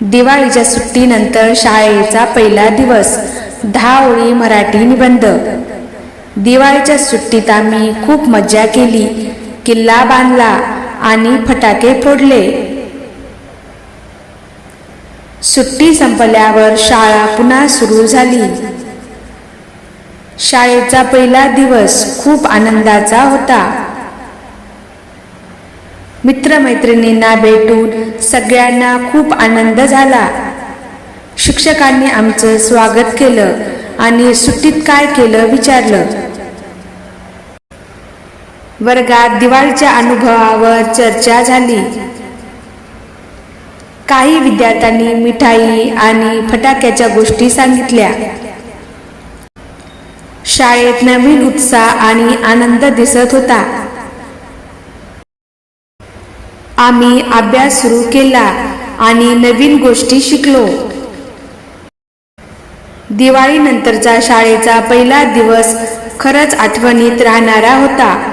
दिवाळीच्या सुट्टीनंतर शाळेचा पहिला दिवस. दहा ओळी मराठी निबंध. दिवाळीच्या सुट्टीत आम्ही खूप मज्जा केली. किल्ला बांधला आणि फटाके फोडले. सुट्टी संपल्यावर शाळा पुन्हा सुरू झाली. शाळेचा पहिला दिवस खूप आनंदाचा होता. मित्रमैत्रिणींना भेटून सगळ्यांना खूप आनंद झाला. शिक्षकांनी आमचं स्वागत केलं आणि सुट्टीत काय केलं विचारलं. वर्गात दिवाळीच्या अनुभवावर चर्चा झाली. काही विद्यार्थ्यांनी मिठाई आणि फटाक्याच्या गोष्टी सांगितल्या. शाळेत नवीन उत्साह आणि आनंद दिसत होता. आम्ही अभ्यास सुरू केला आणि नवीन गोष्टी शिकलो. दिवाळीनंतरचा शाळेचा पहिला दिवस खरंच आठवणीत राहणारा होता.